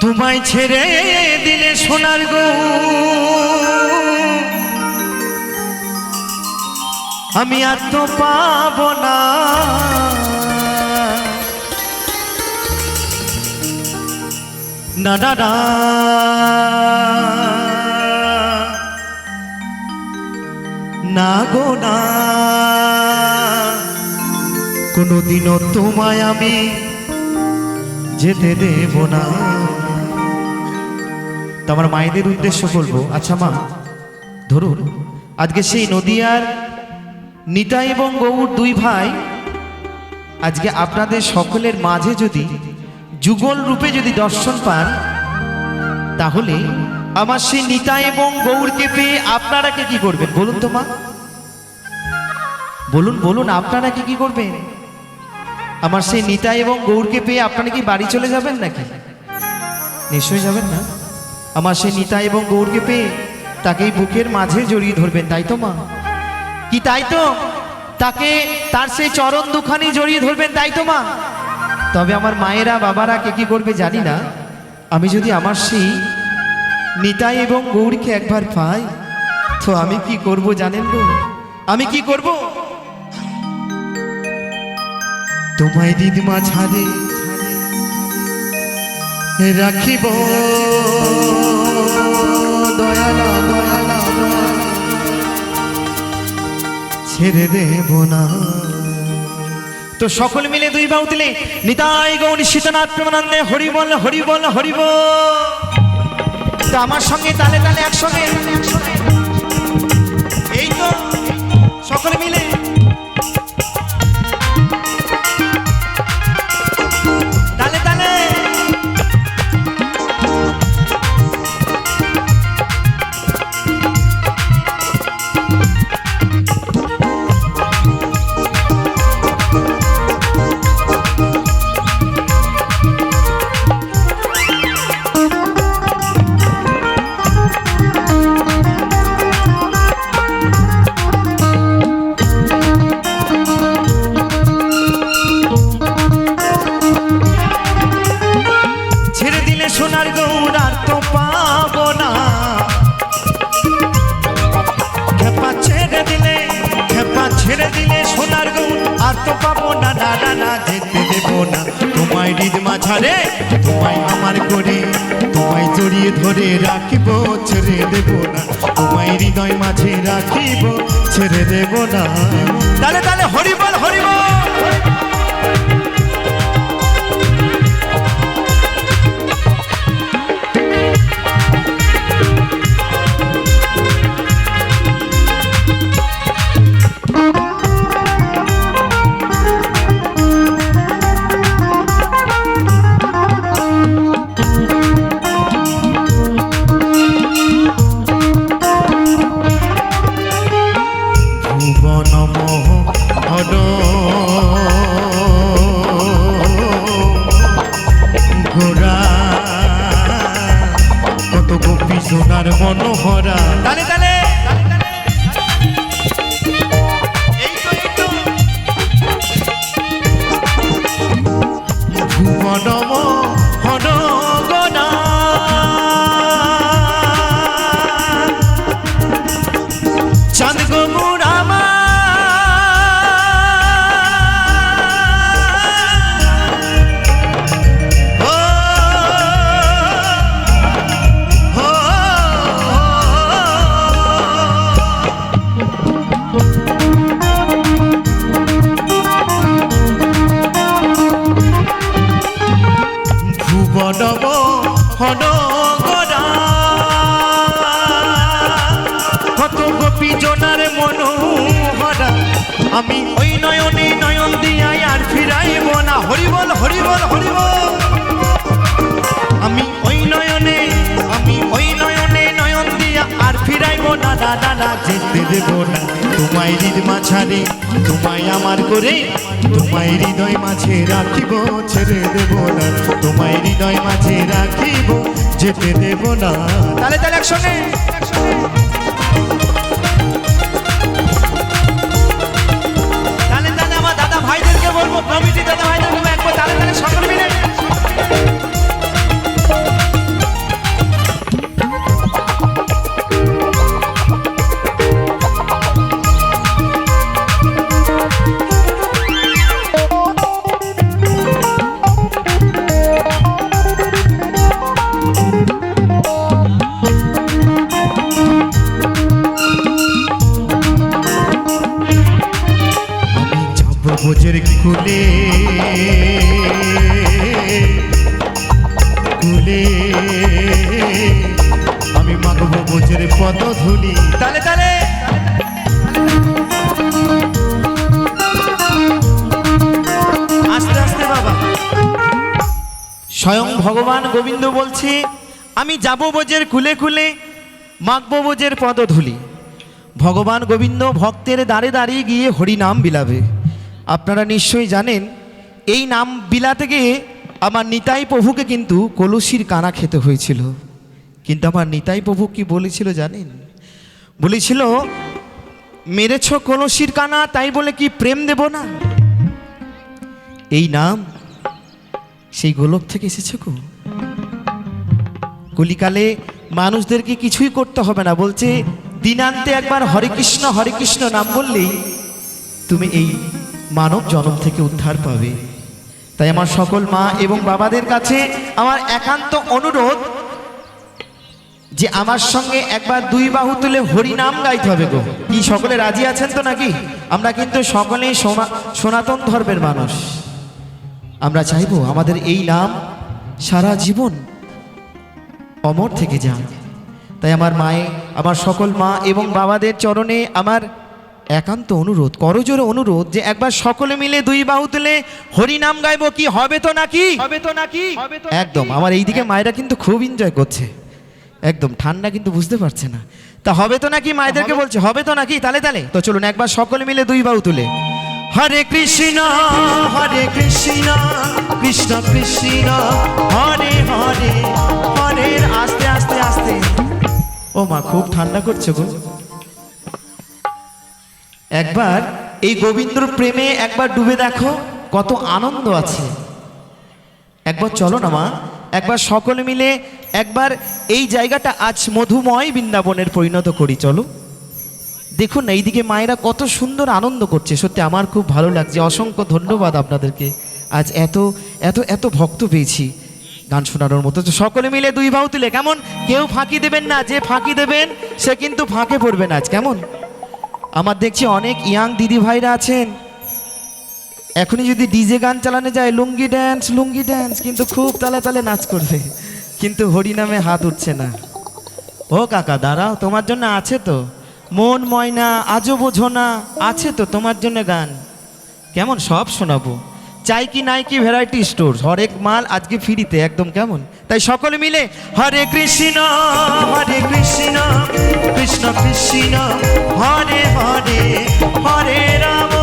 তোমায় ছেড়ে দিলে সোনার গো। আমি আর তো পাব না। না না না। না গো, না। কোনোদিনও তোমায় আমি যেতে দেব না। আমার মায়েদের উদ্দেশ্য বলব। আচ্ছা মা, ধরুন, আজকে সেই নদিয়ার নিতা এবং গৌর দুই ভাই, আজকে আপনাদের সকলের মাঝে যদি যুগল রূপে যদি দর্শন পান, তাহলে আমার সেই নিতা এবং গৌরকে পেয়ে আপনারা কে কি করবেন? বলুন তো, মা। বলুন বলুন, আপনারা কি কি করবেন? আমার সেই নিতা এবং গৌরকে পেয়ে আপনারা কি বাড়ি চলে যাবেন নাকি? নিশ্চয়ই যাবেন না। আমার সেই নিতা এবং গৌরকে পেয়ে তাকেই বুকের মাঝে জড়িয়ে ধরবেন, তাই তো মা? কি তাই তো? তাকে তার সেই চরণ দুখানি জড়িয়ে ধরবেন, তাই তো মা? তবে আমার মায়েরা বাবারা কে কি করবে জানি না। আমি যদি আমার সেই নিতাই এবং গৌরকে একবার পাই, তো আমি কি করব জানেন গো? আমি কি করব? তোমায় দিদিমা ছাড়ে রাখিব। ছেড়ে দেব না। তো সকল মিলে দুই বাউ দিলে, নিতাই গৌরী সীতানাথ প্রেমানন্দে হরি বল হরি বল হরি বল তো আমার সঙ্গে তালে তালে একসঙ্গে। এই মাঝারে তোমায় আমার করে তোমায় জড়িয়ে ধরে রাখিব, ছেড়ে দেব না। তোমায় হৃদয় মাঝে রাখিব, ছেড়ে দেব না। তাহলে তাহলে হরিবল হরিবল! না না না যেতে দেব না। তোমায় হৃদ মাঝারে, তোমায় আমার করে, তোমায় হৃদয় মাঝে রাখিব, ছেড়ে দেব না। তোমায় হৃদয় মাঝে রাখিব, যেতে দেব না। তাহলে তাহলে একসঙ্গে। পদ ধুলি। তালে তালে। আস্তে আস্তে, বাবা। স্বয়ং ভগবান গোবিন্দ বলছে, আমি যাব বোঝের খুলে খুলে মাগব বোঝের পদধূলি। ভগবান গোবিন্দ ভক্তের দাঁড়ে দাঁড়িয়ে গিয়ে হরিনাম বিলাবে। আপনারা নিশ্চয়ই জানেন, এই নাম বিলাতে গিয়ে আমার নিতাই প্রভুকে কিন্তু কলসির কানা খেতে হয়েছিল। কিন্তু আমার নিতাই প্রভু কি বলেছিল জানেন? বলেছিল, মেরেছ কলসির কানা তাই বলে কি প্রেম দেব না? এই নাম সেই গোলক থেকে এসেছে গো। কলিকালে মানুষদেরকে কিছুই করতে হবে না, বলছে, দিনান্তে একবার হরে কৃষ্ণ হরে কৃষ্ণ নাম বললেই তুমি এই মানব জনম থেকে উদ্ধার পাবে। তাই আমার সকল মা এবং বাবাদের কাছে আমার একান্ত অনুরোধ যে আমার সঙ্গে একবার দুই বাহু তুলে হরি নাম গাইতে হবে গো। কি সকলে রাজি আছেন তো নাকি? আমরা কিন্তু সকলেই সনাতন ধর্মের মানুষ। আমরা চাইব আমাদের এই নাম সারা জীবন অমর থেকে যান তাই আমার মায়ে আমার সকল মা এবং বাবাদের চরণে আমার একান্ত অনুরোধ করজোরে অনুরোধ যে একবার সকলে মিলে দুই বাহু তুলে হরি নাম গাইবো কি হবে তো নাকি? হবে তো নাকি? একদম আমার এইদিকে মায়েরা কিন্তু খুব এনজয় করছে। একদম ঠান্ডা কিন্তু বুঝতে পারছে না। তা হবে তো নাকি মায়েদেরকে বলছে? হবে তো নাকি? তালে তালে। তো চলুন একবার সকলে মিলে দুই বাহু তুলে। হরে কৃষ্ণ হরে কৃষ্ণ কৃষ্ণ কৃষ্ণ হরে হরে হরে আস্তে আস্তে আস্তে। ও মা খুব ঠান্ডা করছে গো। একবার এই গোবিন্দর প্রেমে একবার ডুবে দেখো কত আনন্দ আছে। একবার চলো না মা একবার সকলে মিলে একবার এই জায়গাটা আজ মধুময় বৃন্দাবনের পরিণত করি, চলো। দেখুন, এইদিকে মায়েরা কত সুন্দর আনন্দ করছে। সত্যি, আমার খুব ভালো লাগছে। অসংখ্য ধন্যবাদ আপনাদেরকে। আজ এত এত এত ভক্ত পেয়েছি গান শোনানোর মতো। তো সকলে মিলে দুই বাহু তুলে, কেমন? কেউ ফাঁকি দেবেন না, যে ফাঁকি দেবেন, সে কিন্তু ফাঁকে পড়বেন আজ। কেমন? আমার দেখছি অনেক ইয়াং দিদি ভাইরা আছেন। এখনই যদি ডিজে গান চালানো যায়, লুঙ্গি ড্যান্স লুঙ্গি ড্যান্স কিন্তু খুব তালে তালে নাচ করবে। কিন্তু হরিনামে হাত উঠছে না। ও কাকা, দাঁড়াও, তোমার জন্য আছে তো। মন, ময়না, আজও বোঝো না, আছে তো তোমার জন্য গান। কেমন, সব শোনাবো। চাই কি নাই কি ভ্যারাইটি স্টোর, হরেক মাল আজকে ফ্রিতে, একদম কেমন? তাই সকলে মিলে, হরে কৃষ্ণ হরে কৃষ্ণ কৃষ্ণ কৃষ্ণ, হরে হরে হরে রাম।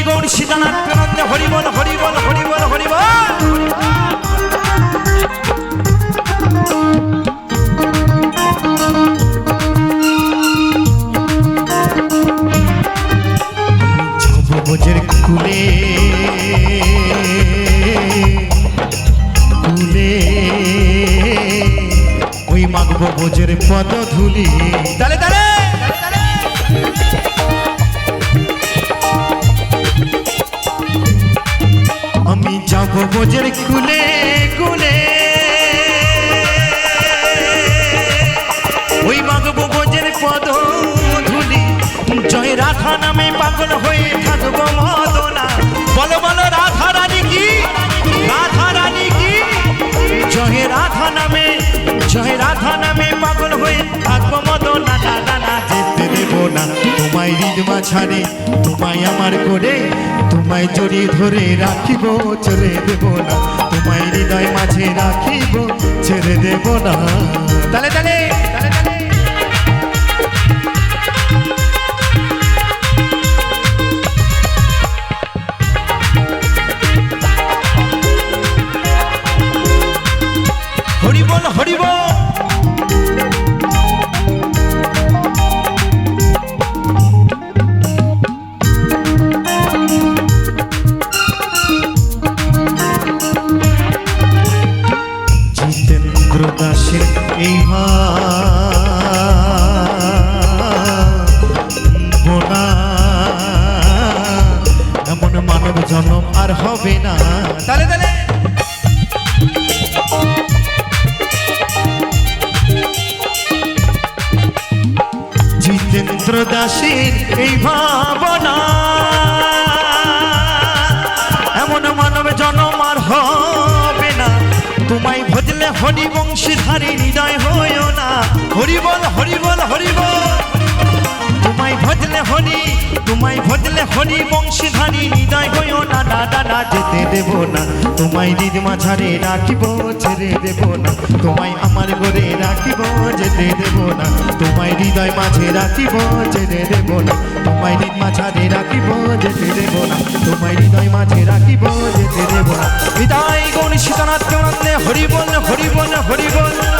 নিতাই গৌর সীতানাথ হরি বল হরি বল হরি বল হরি বল। যাব বোঝের কুলে কুলে ওই মাগব বোঝের পদ ধুলি। তালে তালে। বোঝের কুলে কুলে ওই মাগব বোঝের পদ ধুলি জয় রাধা নামে পাগল হয়ে থাকব মদনা। বলো বলো, রাধা রানী কি? রাধা রানী কি? জয় রাধা নামে, জয় রাধা নামে পাগল হয়ে থাকব মদনা। না না, যেতে দেব না। তোমায় হৃদ মাঝারে তোমায় আমার করে তোমায় জড়িয়ে ধরে রাখিব চলে দেব না। তোমায় হৃদয় মাঝে রাখিব, ছেড়ে দেব না। তাহলে তালে। দাসীর এই ভাবনা। এমন মানব জনম আর হবে না। তোমায় ভজলে হরিবংশী ধারী হৃদয় হইও না। হরিবল হরিবল হরিবল। তোমায় ভজলে হরি, তোমায় ভজলে হরি বংশীধারী হৃদয় হইও না না না যেতে দেব না। তোমায় নিজ মাঝারে রাখিব, ছেড়ে দেব না। তোমায় আমার ঘরে রাখিব, যেতে দেব না। তোমায় হৃদয় মাঝে রাখিব, ছেড়ে দেব না। তোমায় নিজ মাঝারে রাখিব, যেতে দেব না। তোমায় হৃদয় মাঝে রাখিব, যেতে দেব না। হৃদয় গৌরী সীতানাথ হরি বল হরি বল হরি বল।